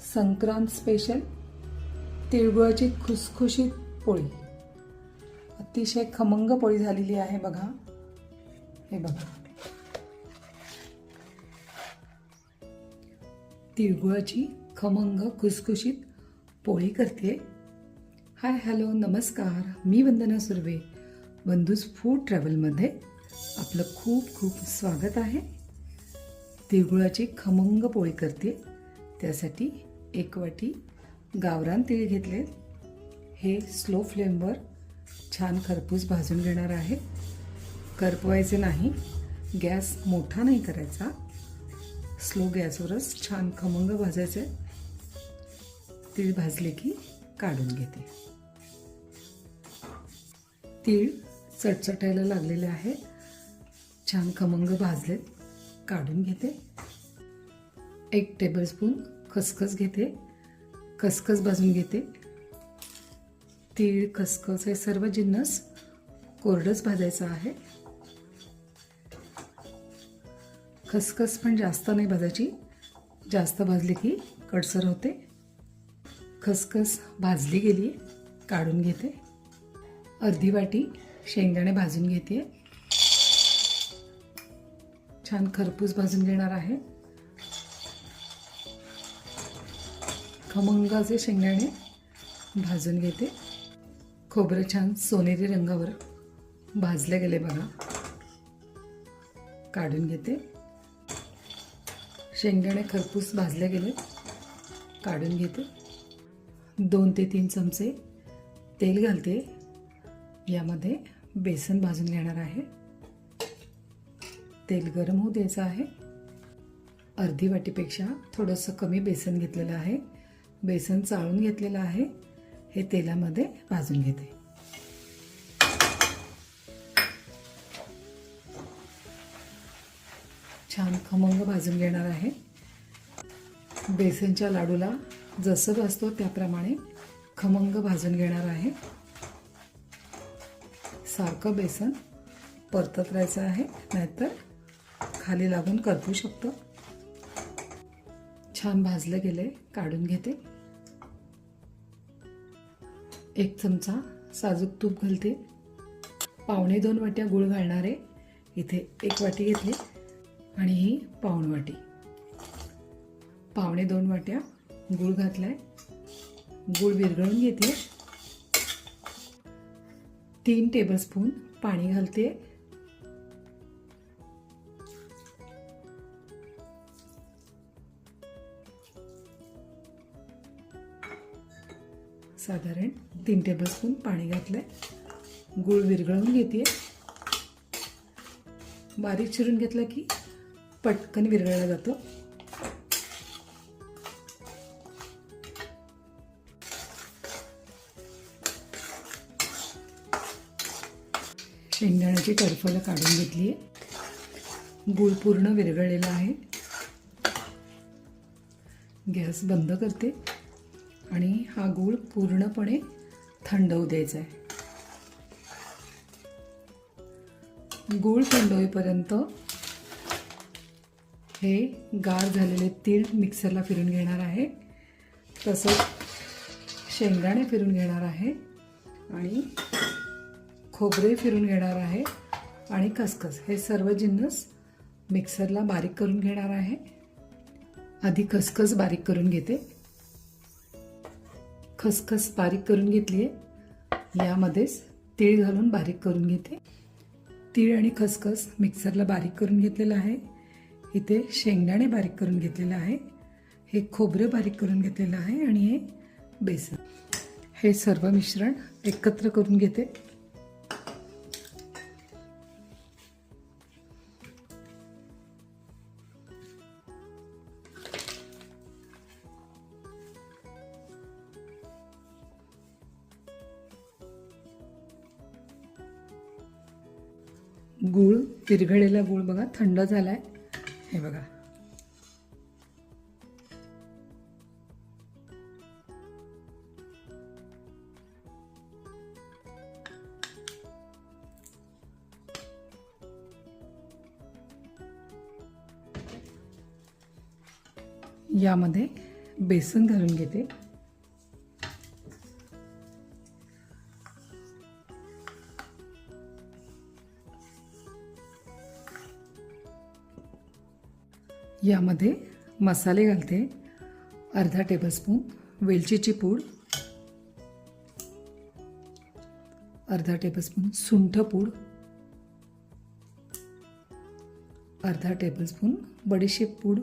Sankrant special तिळगुळाची खुसखुशीत पोळी. अतिशय खमंग पोळी झालेली आहे बघा. हे बघा. तिळगुळाची खमंग खुसखुशीत पोळी करते. हाय हॅलो नमस्कार. मी वंदना सुर्वे बंधूज फूड ट्रॅव्हलमध्ये आपलं खूप खूप स्वागत आहे. तिळगुळाची खमंग पोळी करते. त्यासाठी एक वाटी गावरान तीळ घेतले. हे स्लो फ्लेमवर छान खरपूस भाजून घेणार आहे. करपवायचे नाही. गॅस मोठा नाही करायचा. स्लो गॅसवरच छान खमंग भाजायचे. तीळ भाजले की काढून घेते. तीळ चटचटायला लागलेले आहे. छान खमंग भाजले काढून घेते. एक टेबलस्पून खसखस घेते. खसखस भाजून घेते. तीळ खसखस हे सर्व जिन्नस कोरडंच भाजायचं आहे. खसखस पण जास्त नाही भाजायची. जास्त भाजली की कडसर होते. खसखस भाजली गेली काढून घेते. अर्धी वाटी शेंगदाणे भाजून घेते. छान खरपूस भाजून घेणार आहे. खमंगाचे शेंगदाणे भाजून घेते. खोबरं छान सोनेरी रंगावर भाजले गेले बघा. काढून घेते. शेंगदाणे खरपूस भाजले गेले. काढून घेते. दोन ते तीन चमचे तेल घालते. यामध्ये बेसन भाजून घेणार आहे. तेल गरम होऊ द्यायचं आहे. अर्धी वाटीपेक्षा थोडंसं कमी बेसन घेतलेलं आहे. बेसन चाळून घेतलेलं आहे. हे तेलामध्ये भाजून घेते. छान खमंग भाजून घेणार आहे. बेसनच्या लाडूला जसं भाजतो त्याप्रमाणे खमंग भाजून घेणार आहे. सारखं बेसन परतत राहायचं आहे नाहीतर खाली लागून करपू शकतं. छान भाजलं गेले काढून घेते. एक चमचा साजूक तूप घालते. पावणे दोन वाट्या गुळ घालणारे. इथे एक वाटी घेतली आणि ही पाऊण वाटी. पावणे दोन वाट्या गुळ घातलाय. गुळ विरघळून घेते तीन टेबलस्पून पाणी घालते. साधारण तीन टेबलस्पून पाणी घातलंय. गूळ विरघळून घेते बारीक चिरून घेतलं की पटकन विरघळला जातो. शेंगदाण्याची टरफलं काढून घेतली आहे गूळ पूर्ण विरघळलेला आहे. गॅस बंद करते. आणि हा गूळ पूर्णपणे थंड होऊ द्यायचा आहे गूळ थंड होईपर्यंत हे गार झालेले तीळ मिक्सरला फिरून घेणार आहे. तसंच शेंगदाणे फिरून घेणार आहे आणि खोबरे फिरून घेणार आहे आणि खसखस. हे सर्व जिन्नस मिक्सरला बारीक करून घेणार आहे. आधी खसखस बारीक करून घेते. खसखस बारीक करून घेतली आहे यामध्येच तीळ घालून बारीक करून घेते. तीळ आणि खसखस मिक्सरला बारीक करून घेतलेलं आहे. इथे शेंगदाणे बारीक करून घेतलेलं आहे. हे खोबरं बारीक करून घेतलेलं आहे आणि हे बेसन. हे सर्व मिश्रण एकत्र करून घेते. विरघळलेला गूळ बघा थंड झाला आहे हे बघा. यामध्ये बेसन घालून घेते. यामध्ये मसाले घालते अर्धा टेबलस्पून वेलचीची पूड अर्धा टेबलस्पून सुंठ पूड अर्धा टेबलस्पून बडीशेप पूड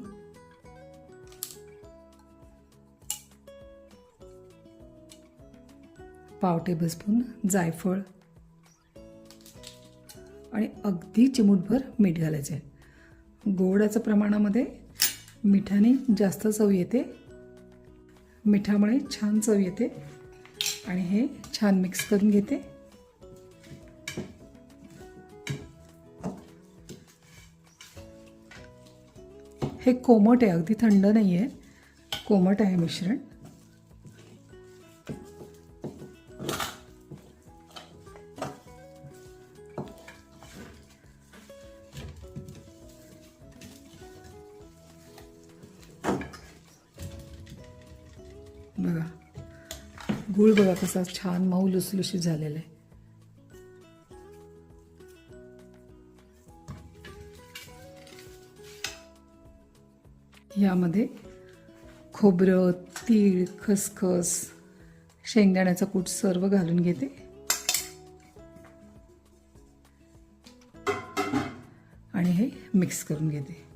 पाव टेबलस्पून जायफळ आणि अगदी चिमूटभर मीठ घालायचं. आहे गोडाचं प्रमाणामध्ये मिठाने जास्त चव येते. मिठामुळे छान चव येते आणि हे छान मिक्स करून घेते. हे कोमट आहे अगदी थंड नाही आहे कोमट आहे मिश्रण. असा छान मऊ लुसलुशीत झालेला आहे. यामध्ये खोबरं तीळ खसखस शेंगदाण्याचा कूट सर्व घालून घेते. आणि हे मिक्स करून घेते.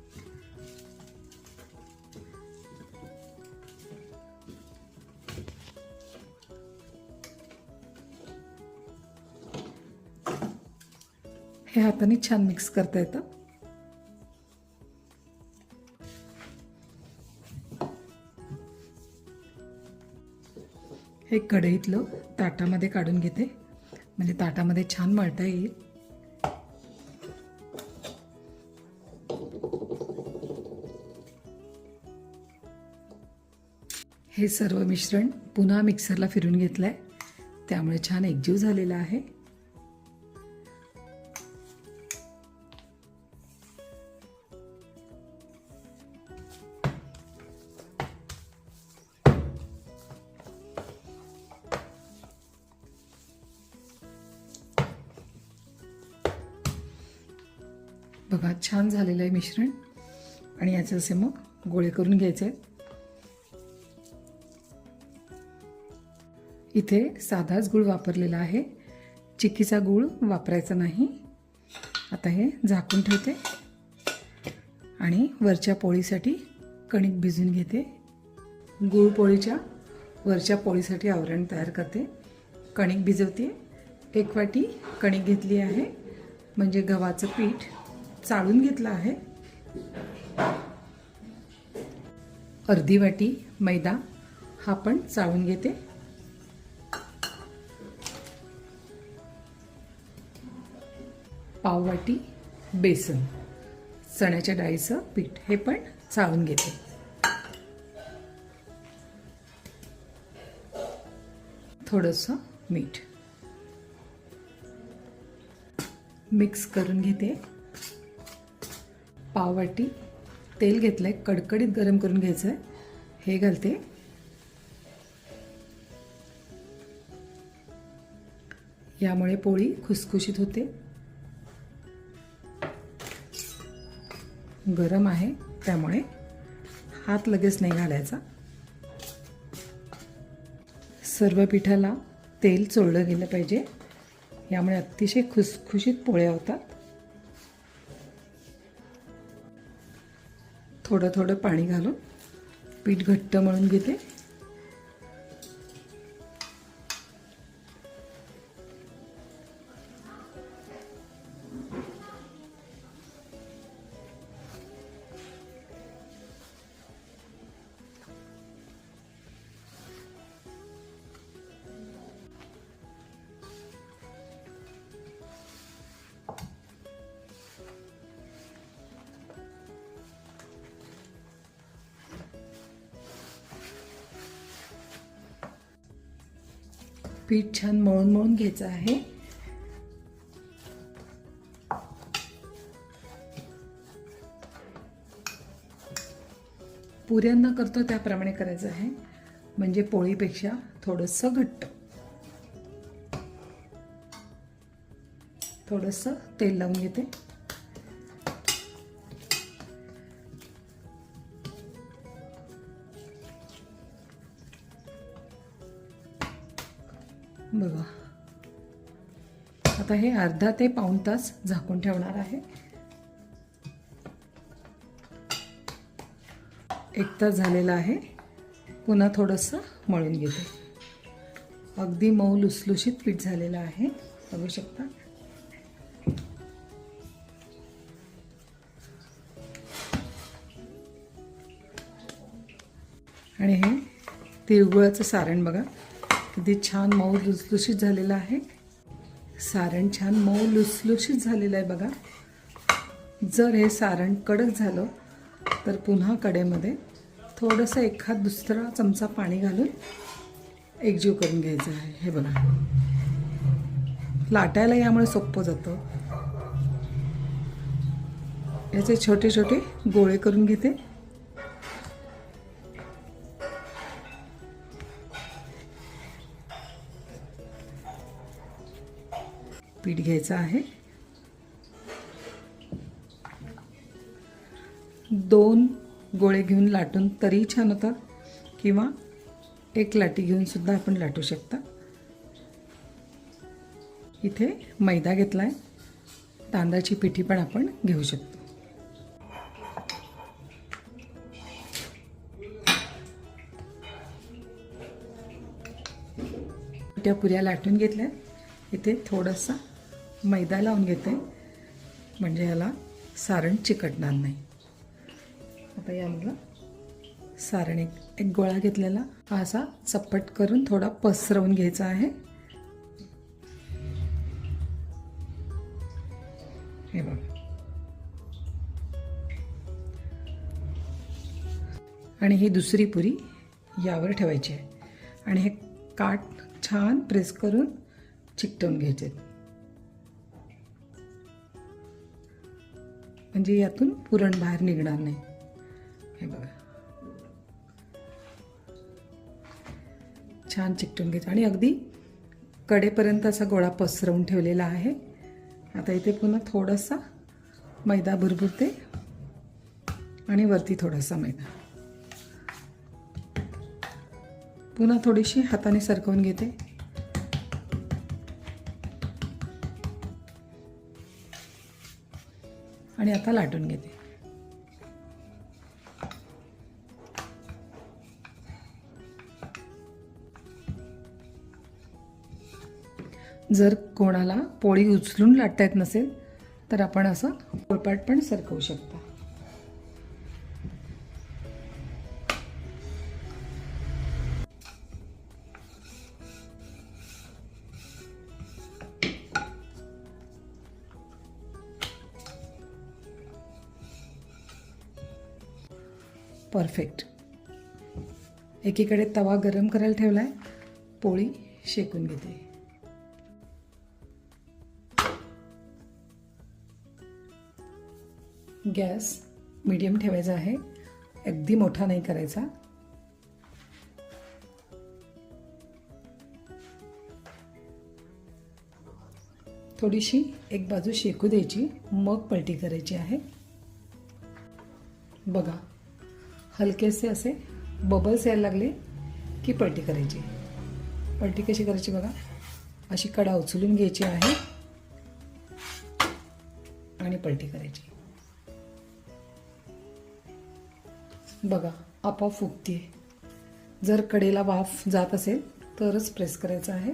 हे हाताने छान मिक्स करता येतं. हे कढईतलं ताटामध्ये काढून घेते. म्हणजे ताटामध्ये छान मळता येईल. हे सर्व मिश्रण पुन्हा मिक्सरला फिरून घेतलं आहे त्यामुळे छान एकजीव झालेला आहे. छान झालेलं आहे मिश्रण. आणि याचे असे मग गोळे करून घ्यायचे. आहेत इथे साधाच गूळ वापरलेला आहे. चिक्कीचा गूळ वापरायचा नाही. आता हे झाकून ठेवते. आणि वरच्या पोळीसाठी कणिक भिजून घेते. गूळ पोळीच्या वरच्या पोळीसाठी आवरण तयार करते. कणिक भिजवते. एक वाटी कणिक घेतली आहे. म्हणजे गव्हाचं पीठ चाळून घेतलं आहे. अर्धी वाटी मैदा हा पण चाळून घेते. पाव वाटी बेसन चण्याच्या डाळीचं पीठ हे पण चाळून घेते. थोडंसं मीठ. मिक्स करून घेते. पाववाटी तेल घेतलं आहे कडकडीत गरम करून घ्यायचं आहे हे घालते. यामुळे पोळी खुसखुशीत होते. गरम आहे त्यामुळे हात लगेच नाही घालायचा. सर्व पिठाला तेल चोळलं गेलं पाहिजे. यामुळे अतिशय खुसखुशीत पोळ्या होतात. थोडं थोडं पाणी घालून पीठ घट्ट मळून घेते. पीठ छान मळून मळून घ्यायचं आहे. पुऱ्यांना करतो त्याप्रमाणे करायचं आहे. म्हणजे पोळीपेक्षा थोडंसं घट्ट. थोडंसं तेल लावून घेते. बघा. आता हे अर्धा ते पाऊण तास झाकून ठेवणार आहे. एक तास झालेला आहे. पुन्हा थोडंसं मळून घेते. अगदी मऊ लुसलुशीत पीठ झालेलं आहे. बघू शकता. आणि हे तिळगुळाचं सारण बघा. किती छान मऊ लुसलुशीत झालेलं आहे. सारण छान मऊ लुसलुशीत झालेलं आहे बघा. जर हे सारण कडक झालं तर पुन्हा कडेमध्ये थोडंसं एखाद दुसरा चमचा पाणी घालून एकजीव करून घ्यायचं आहे. हे बघा. लाटायला यामुळे सोपं जातं. याचे छोटे छोटे गोळे करून घेते. पीठ घ्यायचं आहे. दोन गोळे घेऊन लाटून तरी छान होतात किंवा एक लाटी घेऊन सुद्धा आपण लाटू शकता. इथे मैदा घेतला आहे तांदळाची पिठी पण आपण घेऊ शकतो. त्या पुऱ्या लाटून घेतल्या इथे थोडासा मैदा लावून घेते. म्हणजे याला सारण चिकटणार नाही. आता यामधला सारण एक एक गोळा घेतलेला. हा असा चप्पट करून थोडा पसरवून घ्यायचा आहे. हे बघा. आणि ही दुसरी पुरी यावर ठेवायची आहे. आणि हे काठ छान प्रेस करून चिकटवून घ्यायचे आहेत. म्हणजे यातून पुरण बाहेर निघणार नाही. हे बघा. छान चिकटून घ्यायचं. आणि अगदी कडेपर्यंत असा गोळा पसरवून ठेवलेला आहे. आता इथे पुन्हा थोडासा मैदा भुरभुरते आणि वरती थोडासा मैदा. पुन्हा थोडीशी हाताने सरकवून घेते. आणि आता लाटून घेते. जर कोणाला पोळी उचलून लाटता येत नसेल तर आपण असं पोळपाट पण सरकवू शकता. परफेक्ट. एकीकडे तवा गरम करायला ठेवला आहे पोळी शेकून घेते. गॅस मीडियम ठेवायचा आहे अगदी मोठा नाही करायचा. थोडीशी एक बाजू शेकू द्यायची मग पलटी करायची आहे. बघा हलकेसे असे बबल्स यायला लागले की पलटी करायची. पलटी कशी करायची बघा. अशी कडा उचलून घ्यायची आहे आणि पलटी करायची. बघा आपोआप फुगते जर कडेला वाफ जात असेल तरच प्रेस करायचं आहे.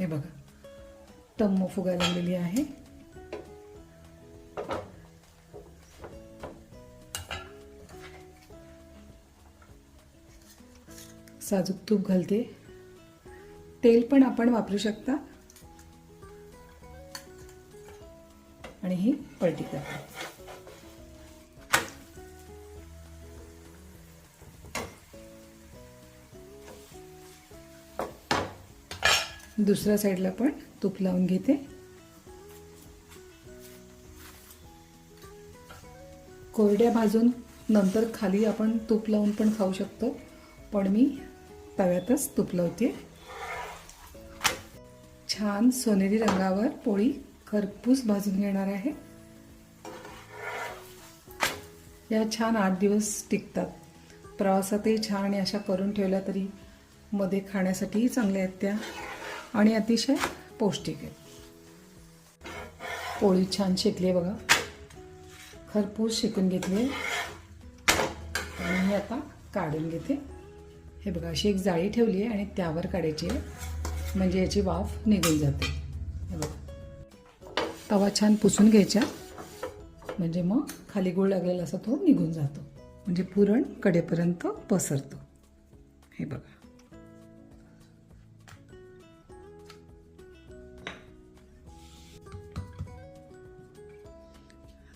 हे बघा. टम्म फुगायला लागलेली आहे. साजूक तूप घालते. तेल पण आपण वापरू शकता. आणि ही पलटी करते. दुसऱ्या साईडला पण तूप लावून घेते. कोरड्या भाजून नंतर खाली आपण तूप लावून पण खाऊ शकतो. पण मी तव्यातच तूप लावते छान सोनेरी रंगावर पोळी खरपूस भाजून घेणार आहे. या छान आठ दिवस टिकतात. प्रवासातही छान आणि अशा करून ठेवल्या तरी मध्ये खाण्यासाठीही चांगल्या आहेत त्या आणि अतिशय पौष्टिक आहेत. पोळी छान शेकली आहे बघा. खरपूस शेकून घेतली आहे. आणि मी आता काढून घेते. हे बघा अशी एक जाळी ठेवली आहे आणि त्यावर काढायची आहे. म्हणजे याची वाफ निघून जाते. हे बघा. तवा छान पुसून घ्यायचा म्हणजे मग खाली गुळ लागलेला असा तो निघून जातो. म्हणजे पुरण कडेपर्यंत पसरतो. हे बघा.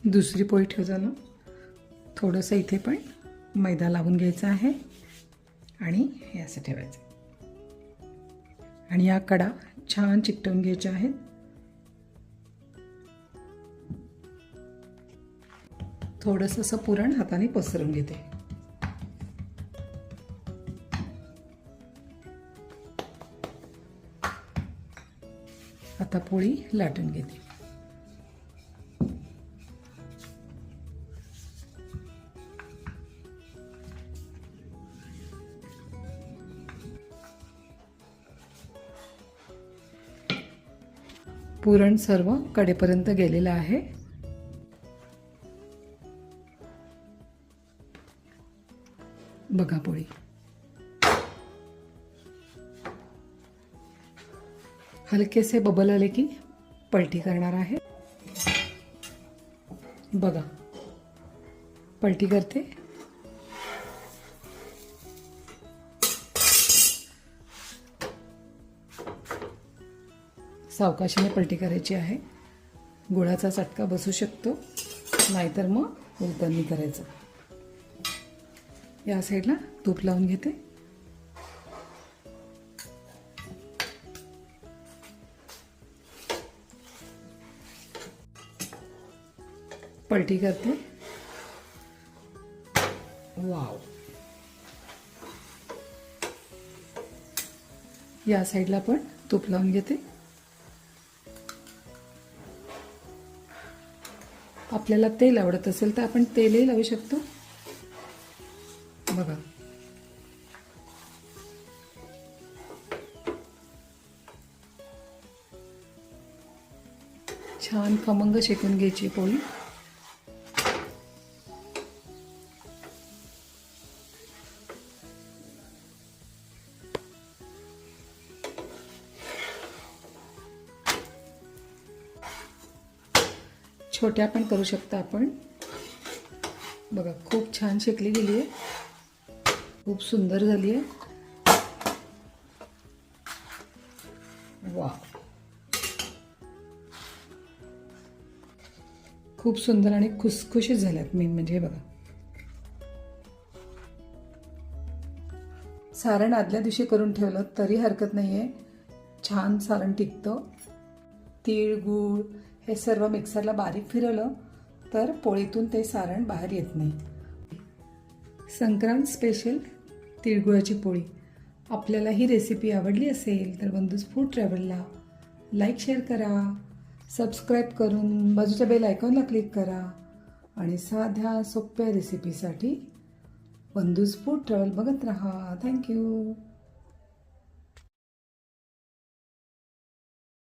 दुसरी पोळी ठेवताना थोडंसं इथे पण मैदा लावून घ्यायचा आहे. आणि हे असं ठेवायचं. आणि या कडा छान चिकटवून घ्यायच्या आहेत. थोडंसं असं पुरण हाताने पसरून घेते. आता पोळी लाटून घेते. पुरण सर्व कडेपर्यंत गेलेलं आहे. बघा पोळी. हलकेसे बबल आले की पलटी करणार आहे. बघा. पलटी करते. सावकाशीने पलटी करायची आहे. गुळाचा चटका बसू शकतो नाहीतर मग उलटणी करायचं. या साईडला तूप लावून घेते. पलटी करते. वाव. या साईडला पण तूप लावून घेते. आपल्याला तेल आवडत असेल तर आपण तेलही लावू शकतो. बघा. छान खमंग शेकून घ्यायची पोळी. छोट्या पण करू शकता आपण. बघा खूप छान शेकली गेली आहे खूप सुंदर झाली आहे वा खूप सुंदर आणि खुसखुशीत झाल्यात मी म्हणजे बघा. सारण आदल्या दिवशी करून ठेवलं तरी हरकत नाही आहे छान सारण टिकतं. तीळ गूळ हे सर्व मिक्सरला बारीक फिरवलं तर पोळीतून ते सारण बाहेर येत नाही. संक्रांत स्पेशल तिळगुळाची पोळी. आपल्याला ही रेसिपी आवडली असेल तर बंधूज फूड ट्रॅव्हलला लाईक शेअर करा. सबस्क्राईब करून बाजूच्या बेल आयकॉनला क्लिक करा आणि साध्या सोप्या रेसिपीसाठी बंधूज फूड ट्रॅव्हल बघत राहा. थँक्यू